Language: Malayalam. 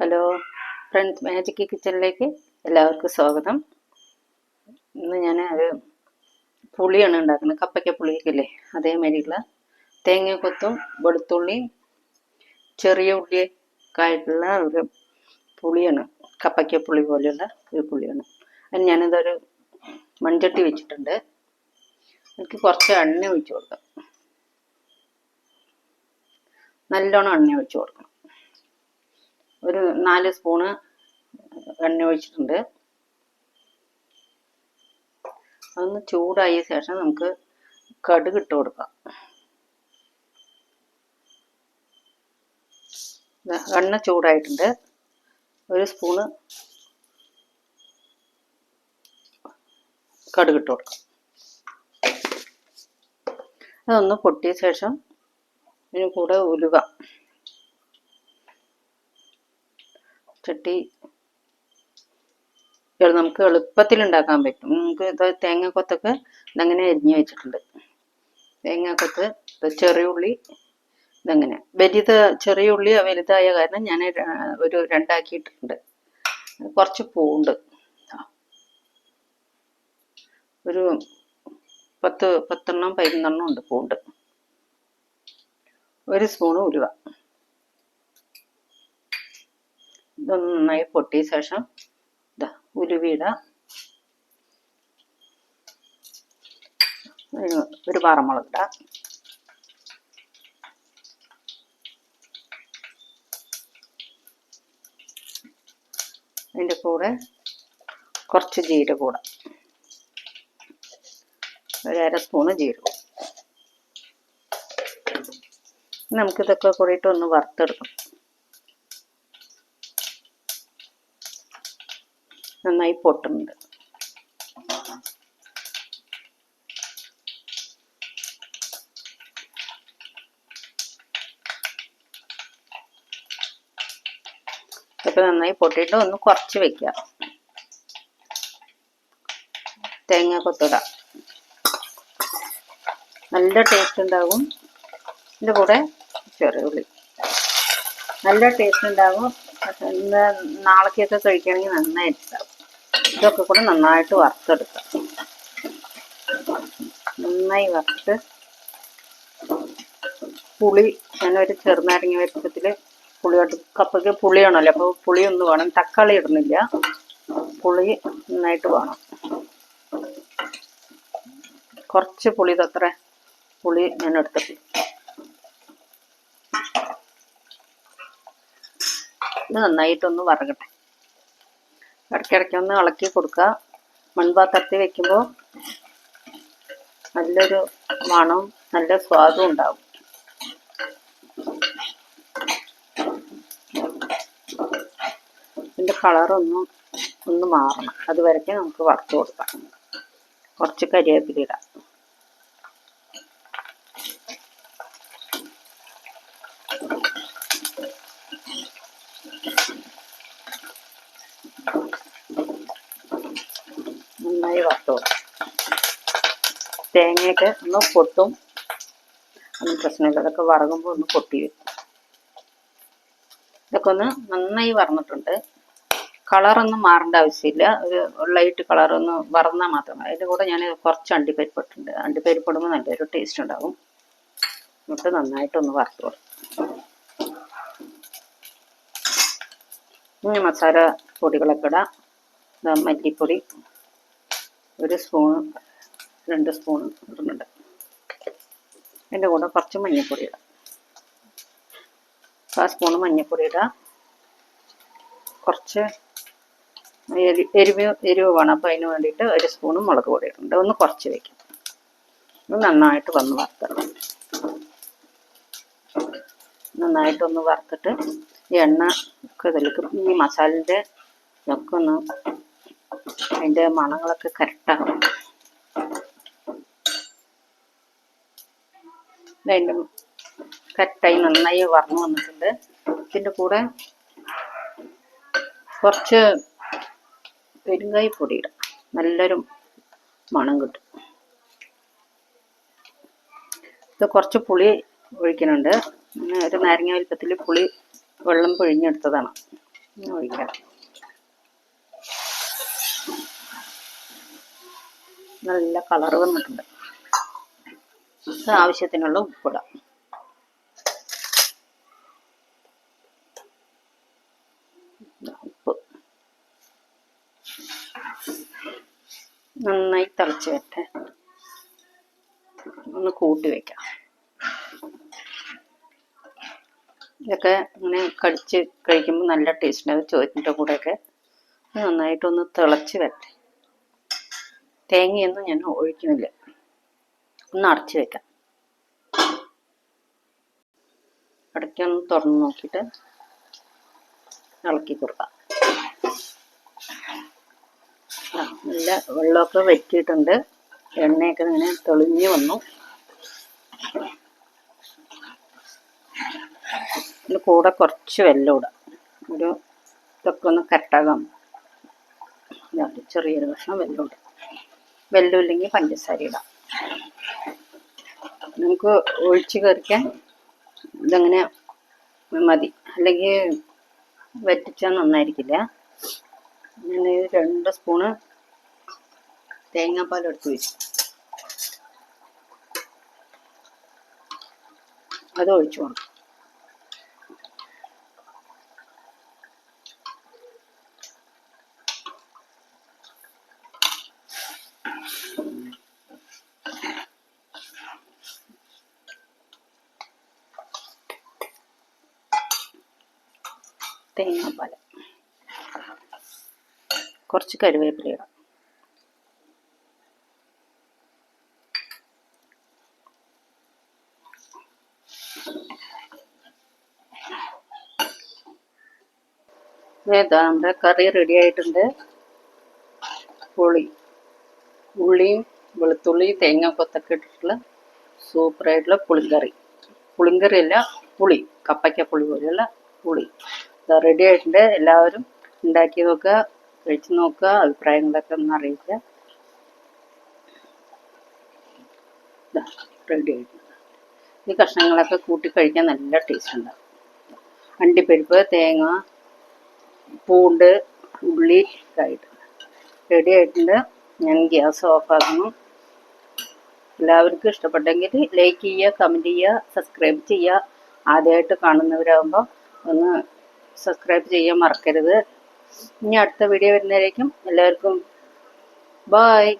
ഹലോ ഫ്രണ്ട്സ് മാജിക് കിച്ചണിലേക്ക് എല്ലാവർക്കും സ്വാഗതം. ഇന്ന് ഞാൻ ഒരു പുളിയാണ് ഉണ്ടാക്കുന്നത് കപ്പയ്ക്ക പുളിയൊക്കെയല്ലേ? അതേമാതിരിയുള്ള തേങ്ങക്കൊത്തും വെളുത്തുള്ളിയും ചെറിയ ഉള്ളിയൊക്കെ ആയിട്ടുള്ള ഒരു പുളിയാണ് കപ്പയ്ക്ക പുളി പോലെയുള്ള ഒരു പുളിയാണ്. അതിന് ഞാനിതൊരു മൺചട്ടി വെച്ചിട്ടുണ്ട്. എനിക്ക് കുറച്ച് എണ്ണ ഒഴിച്ചു കൊടുക്കാം. നല്ലോണം എണ്ണ ഒഴിച്ചു കൊടുക്കണം. ഒരു നാല് സ്പൂണ് എണ്ണ ഒഴിച്ചിട്ടുണ്ട്. അതൊന്ന് ചൂടായ ശേഷം നമുക്ക് കടുക് ഇട്ട് കൊടുക്കാം. എണ്ണ ചൂടായിട്ടുണ്ട്. ഒരു സ്പൂണ് കടുക് ഇട്ട് കൊടുക്കാം. അതൊന്ന് പൊട്ടിയ ശേഷം ഇതിന് കൂടെ ഉലുവ. ചട്ടി നമുക്ക് എളുപ്പത്തിൽ ഉണ്ടാക്കാൻ പറ്റും. നമുക്ക് ഇത് തേങ്ങാക്കൊത്തൊക്കെ ഇതങ്ങനെ അരിഞ്ഞു വെച്ചിട്ടുണ്ട്. തേങ്ങാക്കൊത്ത് ചെറിയ ഉള്ളി ഇതങ്ങനെ. വലുത് ചെറിയ ഉള്ളി വലുതായ കാരണം ഞാൻ ഒരു രണ്ടാക്കിയിട്ടുണ്ട്. കുറച്ച് പൂണ്ട് ഒരു പത്ത് പത്തെണ്ണം പതിനൊന്നെണ്ണം ഉണ്ട് പൂണ്ട് ഒരു സ്പൂണ് ഉലുവ. നന്നായി പൊട്ടിയ ശേഷം ഇതാ ഉലുവിട ഒരു പാറമുളക് ഇടാം. അതിന്റെ കൂടെ കുറച്ച് ജീരകം കൂടെ ഒരു അര സ്പൂണ് ജീരകം നമുക്കിതൊക്കെ കൂടിയിട്ട് ഒന്ന് വറുത്തെടുക്കണം നന്നായി പൊട്ടുന്നുണ്ട്. ഇതൊക്കെ നന്നായി പൊട്ടിയിട്ട് ഒന്ന് കുറച്ച് വെക്കുക. തേങ്ങ കൊത്തുക നല്ല ടേസ്റ്റ് ഉണ്ടാകും. ഇതിന്റെ കൂടെ ചെറിയ നല്ല ടേസ്റ്റ് ഉണ്ടാകും. നാളേക്കൊക്കെ കഴിക്കുകയാണെങ്കിൽ നന്നായിട്ടുണ്ടാവും ഇതൊക്കെ കൂടെ നന്നായിട്ട് വറുത്തെടുക്കുക നന്നായി വറുത്ത് പുളി ഞാനൊരു ചെറുനാരങ്ങ വലിപ്പത്തിൽ പുളിയോട്ട് കപ്പയ്ക്ക് പുളിയാണല്ലോ അപ്പോൾ പുളി ഒന്ന് വേണം. തക്കാളി ഇടുന്നില്ല. പുളി നന്നായിട്ട് വേണം. കുറച്ച് പുളി തത്ര പുളി ഞാൻ എടുത്തിട്ട്. ഇത് നന്നായിട്ടൊന്ന് വറകട്ടെ. ഇടയ്ക്കിടയ്ക്ക് ഒന്ന് ഇളക്കി കൊടുക്കുക. മൺപാത്രത്തിൽ വെക്കുമ്പോൾ നല്ലൊരു മണവും നല്ല സ്വാദും ഉണ്ടാവും. ഇതിന്റെ കളറൊന്നും ഒന്ന് മാറണം. അതുവരയ്ക്ക് നമുക്ക് വറുത്ത് കൊടുക്കാം. കുറച്ച് കരിവേപ്പില നന്നായി വറുത്ത് തേങ്ങയൊക്കെ ഒന്ന് പൊട്ടും. ഒന്നും പ്രശ്നമില്ല. അതൊക്കെ വറകുമ്പോൾ ഒന്ന് പൊട്ടി വരും. ഇതൊക്കെ ഒന്ന് നന്നായി വറന്നിട്ടുണ്ട്. കളറൊന്നും മാറേണ്ട ആവശ്യമില്ല. ഒരു ലൈറ്റ് കളറൊന്ന് വറന്നാൽ മാത്രം മതി. അതിന്റെ കൂടെ ഞാൻ കുറച്ച് അണ്ടിപ്പരിപ്പിട്ടുണ്ട് അണ്ടിപ്പരിപ്പിടുമ്പോൾ നല്ലൊരു ടേസ്റ്റ് ഉണ്ടാകും. എന്നിട്ട് നന്നായിട്ടൊന്ന് വറുത്ത് കൊടുക്കും. ഇനി മസാല പൊടികളൊക്കെ ഇടാം. മല്ലിപ്പൊടി. ഒരു സ്പൂൺ രണ്ട് സ്പൂൺ ഇടുന്നുണ്ട്. അതിന്റെ കൂടെ കുറച്ച് മഞ്ഞൾപ്പൊടി ഇടാം. കാ സ്പൂൺ മഞ്ഞൾപ്പൊടി ഇടാം. കുറച്ച് എരി എരിവ് എരിവ് വേണം. അപ്പോൾ അതിന് വേണ്ടിയിട്ട് ഒരു സ്പൂൺ മുളക് പൊടി ഇടുന്നുണ്ട്. ഒന്ന് കുറച്ച് വയ്ക്കും ഒന്ന് നന്നായിട്ട് വന്ന് വറുത്തണം നന്നായിട്ടൊന്ന് വറുത്തിട്ട് എണ്ണ ഒക്കെ ഇതിലേക്ക് ഈ മസാലന്റെ ഒക്കെ ഒന്ന് അതിന്റെ മണങ്ങളൊക്കെ കറക്റ്റാകും അതിന്റെ കറക്റ്റായി നന്നായി വറന്നു വന്നിട്ടുണ്ട്. ഇതിന്റെ കൂടെ കുറച്ച് പെരുങ്കായ പൊടി ഇടാം. നല്ലൊരു മണം കിട്ടും. ഇത് കുറച്ച് പുളി ഒഴിക്കുന്നുണ്ട്. ഒരു നാരങ്ങ വലിപ്പത്തിൽ പുളി വെള്ളം പിഴിഞ്ഞെടുത്തതാണ്. ഒഴിക്കാം. നല്ല കളർ വന്നിട്ടുണ്ട്. ആവശ്യത്തിനുള്ള ഉപ്പിടാം. ഉപ്പ്. നന്നായി തിളച്ച് വെട്ടെ ഒന്ന് കൂട്ടി വെക്കാം. ഇതൊക്കെ ഇങ്ങനെ കടിച്ച് കഴിക്കുമ്പോൾ നല്ല ടേസ്റ്റ് ഉണ്ടാവും ചോറ്റിന്റെ കൂടെയൊക്കെ നന്നായിട്ടൊന്ന് തിളച്ച് വരട്ടെ. തേങ്ങയൊന്നും ഞാൻ ഒഴിക്കുന്നില്ല. ഒന്ന് അടച്ച് വെക്കാം. ഇടയ്ക്കൊന്ന് തുറന്ന് നോക്കിയിട്ട് ഇളക്കി കൊടുക്കാം. നല്ല വെള്ളമൊക്കെ വെച്ചിട്ടുണ്ട് എണ്ണയൊക്കെ ഇങ്ങനെ തെളിഞ്ഞു വന്നു. ഇതിന്റെ കൂടെ കുറച്ച് വെല്ലം ഇടാം. ഒരു ഇതൊക്കെ ഒന്ന് കറക്റ്റാകാം ചെറിയൊരു കഷ്ണം വെല്ലം ഇടാം. വെള്ളം പഞ്ചസാര ഇടാം. നമുക്ക് ഒഴിച്ച് കറിക്കാൻ ഇതങ്ങനെ മതി. അല്ലെങ്കിൽ വറ്റിച്ചാൽ നന്നായിരിക്കില്ല. ഞാൻ രണ്ട് സ്പൂണ് തേങ്ങാപ്പാൽ എടുത്ത് വെച്ചു. അത് ഒഴിച്ചു കൊടുക്കും. തേങ്ങാപ്പാൽ കുറച്ച് കരുവേപ്പില ഇടാം. ഇതാ നമ്മുടെ കറി റെഡി ആയിട്ടുണ്ട്. പുളി. ഉള്ളിയും വെളുത്തുള്ളി തേങ്ങ കൊത്തൊക്കെ ഇട്ടിട്ടുള്ള സൂപ്പറായിട്ടുള്ള പുളിങ്കറി. പുളിങ്കറി പുളി. കപ്പയ്ക്ക പുളി പോലെയുള്ള പുളി. റെഡി ആയിട്ടുണ്ട്. എല്ലാവരും ഉണ്ടാക്കി നോക്കുക കഴിച്ചു നോക്കുക അഭിപ്രായങ്ങളൊക്കെ ഒന്ന് അറിയിക്കുക. റെഡി ആയിട്ടുണ്ട്. ഈ കഷ്ണങ്ങളൊക്കെ കൂട്ടി കഴിക്കാൻ നല്ല ടേസ്റ്റ് ഉണ്ടാവും. അണ്ടിപ്പരിപ്പ് തേങ്ങ പൂണ്ട് ഉള്ളി ഇതായിട്ടുണ്ട് റെഡി ആയിട്ടുണ്ട്. ഞാൻ ഗ്യാസ് ഓഫാക്കുന്നു എല്ലാവർക്കും ഇഷ്ടപ്പെട്ടെങ്കിൽ ലൈക്ക് ചെയ്യുക കമന്റ് ചെയ്യുക സബ്സ്ക്രൈബ് ചെയ്യുക. ആദ്യമായിട്ട് കാണുന്നവരാകുമ്പോൾ ഒന്ന് സബ്സ്ക്രൈബ് ചെയ്യാൻ മറക്കരുത്. ഇനി അടുത്ത വീഡിയോ വരുന്നവരേക്കും എല്ലാവർക്കും ബായ്